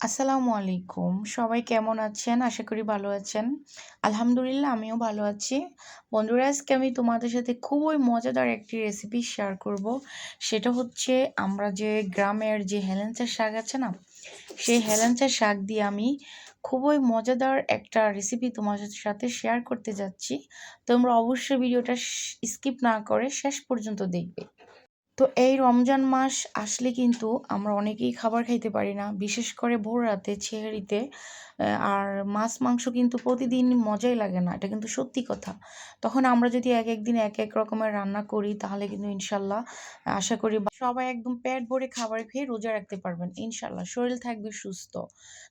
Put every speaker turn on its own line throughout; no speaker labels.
আসসালামু আলাইকুম। সবাই কেমন আছেন? আশা করি ভালো আছেন। আলহামদুলিল্লাহ, আমিও ভালো আছি। বন্ধুরা, আজকে আমি তোমাদের সাথে খুবই মজাদার একটি রেসিপি শেয়ার করব। সেটা হচ্ছে আমরা যে গ্রামের যে হেলেঞ্চার শাক আছে না, সেই হেলেঞ্চার শাক দিয়ে আমি খুবই মজাদার একটা রেসিপি তোমাদের সাথে শেয়ার করতে যাচ্ছি। তোমরা অবশ্যই ভিডিওটা স্কিপ না করে শেষ পর্যন্ত দেখবে। তো এই রমজান মাস আসলে কিন্তু আমরা অনেকেই খাবার খাইতে পারি না। বিশেষ করে ভোর রাতে ছেহরিতে। আর মাছ, মাংস কিন্তু প্রতিদিন মজাই লাগে না, এটা কিন্তু সত্যি কথা। তখন আমরা যদি এক এক দিন এক এক রকমের রান্না করি, তাহলে কিন্তু ইনশাল্লাহ, আশা করি সবাই একদম পেট ভরে খাবার খেয়ে রোজা রাখতে পারবেন, ইনশাল্লাহ। শরীর থাকবে সুস্থ।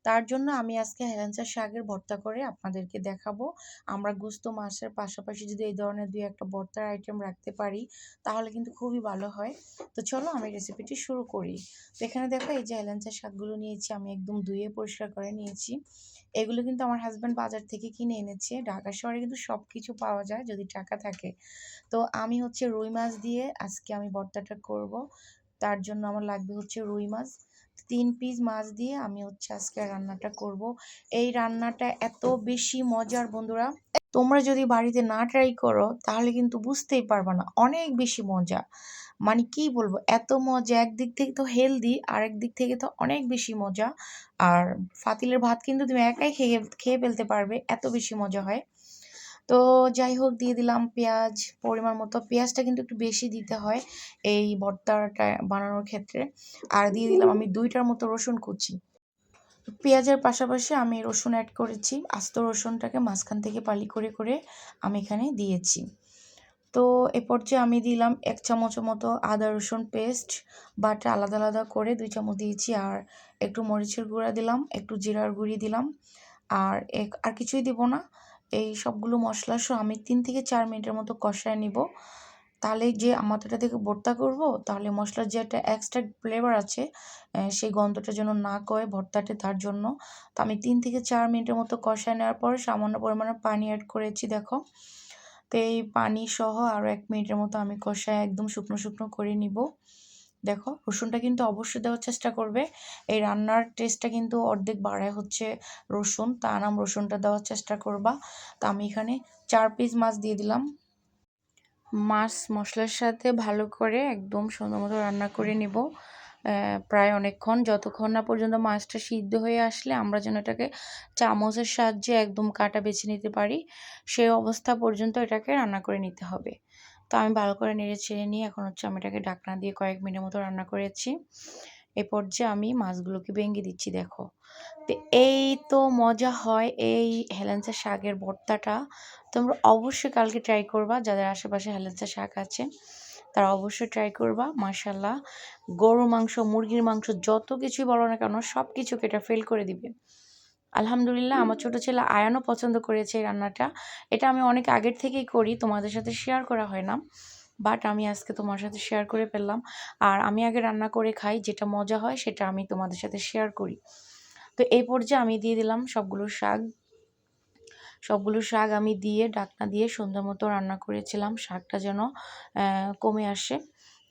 তার জন্য আমি আজকে হেলেঞ্চা শাকের ভর্তা করে আপনাদেরকে দেখাবো। আমরা গুস্ত মাছের পাশাপাশি যদি এই ধরনের দুই একটা ভর্তার আইটেম রাখতে পারি, তাহলে কিন্তু খুবই ভালো হয়। তো চলো আমি রেসিপিটি শুরু করি। তো এখানে দেখো, এই যে হেলেঞ্চা শাকগুলো নিয়েছি, আমি একদম ধুয়ে পরিষ্কার করে নিয়েছি। এগুলো কিন্তু আমার হাজব্যান্ড বাজার থেকে কিনে এনেছে। ঢাকা শহরে কিন্তু সব কিছু পাওয়া যায় যদি টাকা থাকে। তো আমি হচ্ছে রুই মাছ দিয়ে আজকে আমি ভর্তাটা করব। তার জন্য আমার লাগবে হচ্ছে রুই মাছ। তিন পিস মাছ দিয়ে আমি হচ্ছে আজকে রান্নাটা করব। এই রান্নাটা এত বেশি মজার বন্ধুরা। তোমরা যদি বাড়িতে না ট্রাই করো, তাহলে কিন্তু বুঝতেই পারবে না, অনেক বেশি মজা। মানে কি বলব, এত মজা, একদিক থেকে তো হেলদি আর একদিক থেকে তো অনেক বেশি মজা। আর ফাতিলের ভাত কিন্তু তুমি একাই খেয়ে খেয়ে ফেলতে পারবে, এত বেশি মজা হয়। তো যাই হোক, দিয়ে দিলাম পেঁয়াজ, পরিমাণ মতো। পেঁয়াজটা কিন্তু একটু বেশি দিতে হয় এই ভর্তাটা বানানোর ক্ষেত্রে। আর দিয়ে দিলাম আমি দুইটার মতো রসুন কুচি। পেঁয়াজের পাশাপাশি আমি রসুন অ্যাড করেছি। আস্ত রসুনটাকে মাঝখান থেকে পালি করে করে আমি এখানে দিয়েছি। তো এ পর্যায়ে আমি দিলাম এক চামচ মতো আদা রসুন পেস্ট বাটা আলাদা আলাদা করে দুই চামচ দিয়েছি। আর একটু মরিচের গুঁড়া দিলাম, একটু জিরার গুঁড়ি দিলাম। আর এক, আর কিছুই দিব না। এই সবগুলো মশলা সহ আমি তিন থেকে চার মিনিটের মতো কষায় নিব। তাহলে যে আমাদেরটা থেকে ভর্তা করব, তাহলে মশলার যে একটা এক্সট্রা ফ্লেভার আছে সেই গন্ধটা যেন না কয় ভর্তাতে তার জন্য। তো আমি তিন থেকে চার মিনিটের মতো কষায় নেওয়ার পর সামান্য পরিমাণে পানি অ্যাড করেছি, দেখো। তো এই পানি সহ আরও এক মিনিটের মতো আমি কষায় একদম শুকনো শুকনো করে নিব। দেখো, রসুনটা কিন্তু অবশ্যই দেওয়ার চেষ্টা করবে। এই রান্নার টেস্টটা কিন্তু অর্ধেক বাড়ায় হচ্ছে রসুন। তা নাম রসুনটা দেওয়ার চেষ্টা করবা। তা আমি এখানে চার পিস মাছ দিয়ে দিলাম। মাছ মশলার সাথে ভালো করে একদম সুন্দর মতো রান্না করে নেব। প্রায় অনেকক্ষণ। যতক্ষণ না পর্যন্ত মাছটা সিদ্ধ হয়ে আসলে আমরা যেন এটাকে চামচের সাহায্যে একদম কাটা বেছে নিতে পারি সেই অবস্থা পর্যন্ত এটাকে রান্না করে নিতে হবে। তো আমি ভালো করে নেড়ে ছেড়ে নিয়ে এখন হচ্ছে আমি এটাকে ডাকনা দিয়ে কয়েক মিনিট মতো রান্না করেছি। এ পর্যায়ে আমি মাছগুলোকে ভেঙে দিচ্ছি, দেখো। তো এই তো মজা হয় এই হেলেন্সা শাকের ভর্তাটা। তোমরা অবশ্যই কালকে ট্রাই করবা, যাদের আশেপাশে হেলেন্সা শাক আছে, তারা অবশ্যই ট্রাই করবা। মার্শাল্লাহ গরু মাংস, মুরগির মাংস, যত কিছুই বলো না কেন সব কিছুকে এটা ফেল করে দিবে। আলহামদুলিল্লাহ আমার ছোটো ছেলে আয়ানও পছন্দ করেছে এই রান্নাটা। এটা আমি অনেক আগের থেকেই করি তোমাদের সাথে শেয়ার করা হয় না বাট আমি আজকে তোমার সাথে শেয়ার করে ফেললাম। আর আমি আগে রান্না করে খাই যেটা মজা হয় সেটা আমি তোমাদের সাথে শেয়ার করি। তো এই পর্যায়ে আমি দিয়ে দিলাম সবগুলো শাক। সবগুলো শাক আমি দিয়ে ডাকনা দিয়ে সুন্দর মতো রান্না করেছিলাম শাকটা যেন কমে আসে।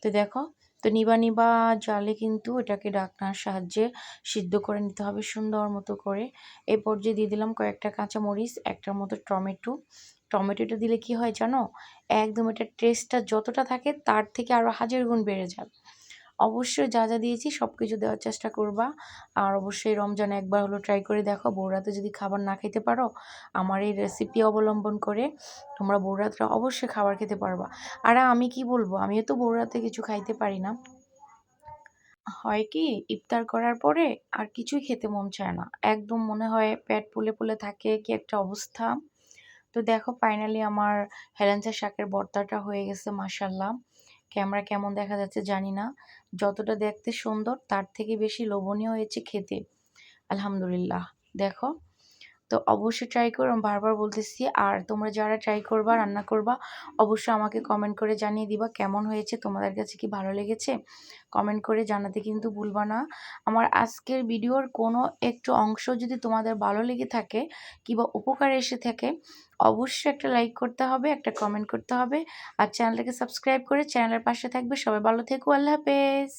তো দেখো তো নিবা নিবা জালে কিন্তু এটাকে ডাকনার সাহায্যে সিদ্ধ করে নিতে হবে সুন্দর মতো করে। এরপর যে দিয়ে দিলাম কয়েকটা কাঁচামরিচ, একটার মতো টমেটো। টমেটোটা দিলে কি হয় জানো? একদম এটা টেস্টটা যতটা থাকে তার থেকে আরও হাজার গুণ বেড়ে যায় অবশ্যই যা যা দিয়েছি সব কিছু দেওয়ার চেষ্টা করবা। আর অবশ্যই রমজানে একবার হলো ট্রাই করে দেখো, বৌরাতে যদি খাবার না খেতে পারো, আমার এই রেসিপি অবলম্বন করে তোমরা বৌরাতরা অবশ্যই খাবার খেতে পারবা। আর আমি কি বলব? আমিও তো বৌরাতে কিছু খাইতে পারি না। হয় কি, ইফতার করার পরে আর কিছুই খেতে মন চায় না। একদম মনে হয় পেট পুলে পুলে থাকে, কি একটা অবস্থা। তো দেখো ফাইনালি আমার হেলেন্সা শাকের বর্তাটা হয়ে গেছে মাসাল্লাহ ক্যামেরা কেমন দেখা যাচ্ছে জানি না। যতটা দেখতে সুন্দর, তার থেকে বেশি লোভনীয় হয়েছে খেতে। আলহামদুলিল্লাহ। দেখো তো অবশ্যই ট্রাই করো। বারবার বলতেছি, আর তোমরা যারা ট্রাই করবা, রান্না করবা, অবশ্যই আমাকে কমেন্ট করে জানিয়ে দিবা কেমন হয়েছে, তোমাদের কাছে কি ভালো লেগেছে? কমেন্ট করে জানাতে কিন্তু ভুলবা না। আমার আজকের ভিডিওর কোনো একটু অংশ যদি তোমাদের ভালো লেগে থাকে কিংবা উপকারে এসে থাকে, অবশ্যই একটা লাইক করতে হবে, একটা কমেন্ট করতে হবে। আর চ্যানেলটাকে সাবস্ক্রাইব করে চ্যানেলের পাশে থাকবে। সবাই ভালো থেকো, আল্লাহ হাফেজ।